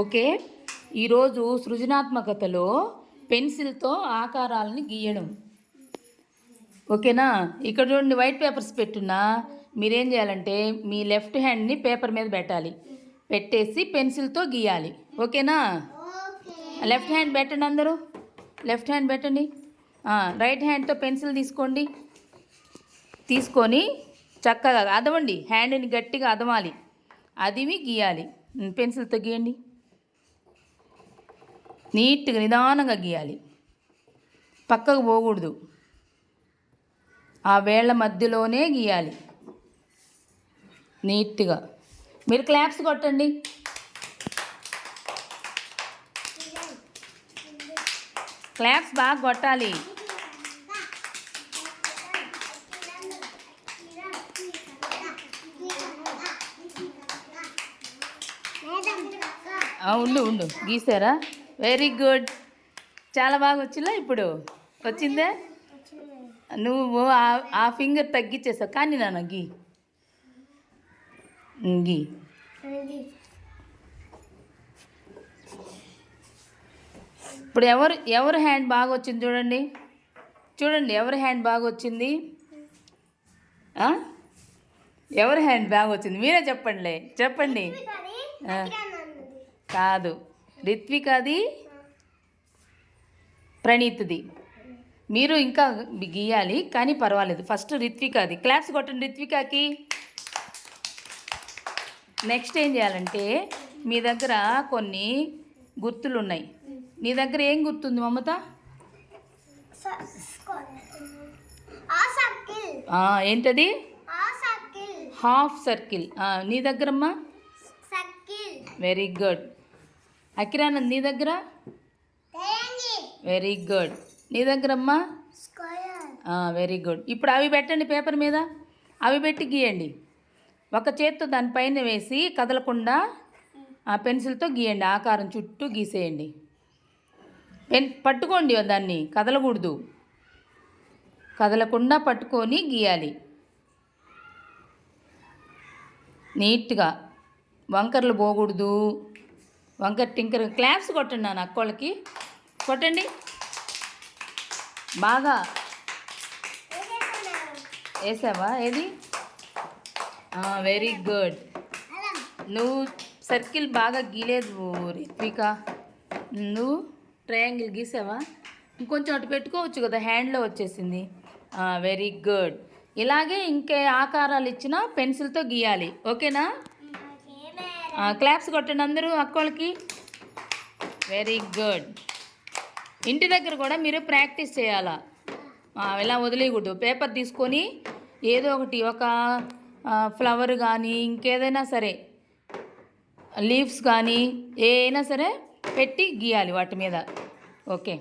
Okay. ఈరోజు సృజనాత్మకతలో పెన్సిల్తో ఆకారాలను గీయడం. ఓకేనా? ఇక్కడ చూడండి వైట్ పేపర్స్ పెట్టున్నా. మీరేం చేయాలంటే మీ లెఫ్ట్ హ్యాండ్ని పేపర్ మీద పెట్టాలి. పెట్టేసి పెన్సిల్తో గీయాలి. ఓకేనా? లెఫ్ట్ హ్యాండ్ పెట్టండి అందరూ. లెఫ్ట్ హ్యాండ్ పెట్టండి. రైట్ హ్యాండ్తో పెన్సిల్ తీసుకోండి. తీసుకొని చక్కగా అదవండి. హ్యాండ్ని గట్టిగా అదమాలి. అదివి గీయాలి. పెన్సిల్తో గీయండి. నీట్గా నిదానంగా గీయాలి. పక్కకు పోకూడదు. ఆ వేళ్ళ మధ్యలోనే గీయాలి. నీట్గా. మీరు క్లాప్స్ కొట్టండి. క్లాప్స్ బాగా కొట్టాలి ఆ, ఉండు ఉండు. గీసారా? వెరీ గుడ్ చాలా బాగా వచ్చిందా ఇప్పుడు? వచ్చిందే? నువ్వు ఆ- ఫింగర్ తగ్గించేసావు కానీ నాన్న గీ. గీ. ఇప్పుడు ఎవరు ఎవరు హ్యాండ్ బాగా వచ్చింది చూడండి. చూడండి ఎవరి హ్యాండ్ బాగా వచ్చింది? ఎవరి హ్యాండ్ బాగా వచ్చింది? మీరే చెప్పండిలే చెప్పండి. కాదు. రిత్వికది ప్రణీత్ది. మీరు ఇంకా గీయాలి కానీ పర్వాలేదు. ఫస్ట్ రిత్వికది. క్లాప్స్ కొట్టండి రిత్వికాకి. నెక్స్ట్ ఏం చేయాలంటే మీ దగ్గర కొన్ని గుర్తులు ఉన్నాయి నీ దగ్గర ఏం గుర్తుంది మమత? ఏంటది? Half circle. నీ దగ్గరమ్మా? Very good. అకిరానంద్ నీ దగ్గర? Very good. నీ దగ్గరమ్మా? Square very good. ఇప్పుడు అవి పెట్టండి పేపర్ మీద. అవి పెట్టి గీయండి. ఒక చేత్తో దానిపైన వేసి కదలకుండా ఆ పెన్సిల్తో గీయండి. ఆకారం చుట్టూ గీసేయండి. పెన్ పట్టుకోండి దాన్ని. కదలకూడదు. కదలకుండా పట్టుకొని గీయాలి. నీట్గా. వంకర్లు పోకూడదు. వంకర్ టింకర్ క్లాప్స్ కొట్టండి నాన్న అక్కోళ్ళకి. కొట్టండి. బాగా వేసావా? ఏది? వెరీ గుడ్ నువ్వు సర్కిల్ బాగా గీలేదు రిత్విక. నువ్వు ట్రయాంగిల్ గీసావా? ఇంకొంచెం అటు పెట్టుకోవచ్చు కదా హ్యాండ్లో వచ్చేసింది. వెరీ గుడ్ ఇలాగే ఇంకే ఆకారాలు ఇచ్చినా పెన్సిల్తో గీయాలి. ఓకేనా? క్లాప్స్ కొట్టండి అందరూ అక్కోళ్ళకి. వెరీ గుడ్ ఇంటి దగ్గర కూడా మీరు ప్రాక్టీస్ చేయాలా? ఇలా వదిలేయకూడదు. పేపర్ తీసుకొని ఏదో ఒకటి ఒక ఫ్లవర్ కానీ ఇంకేదైనా సరే లీవ్స్ కానీ ఏ అయినా సరే పెట్టి గీయాలి వాటి మీద. ఓకే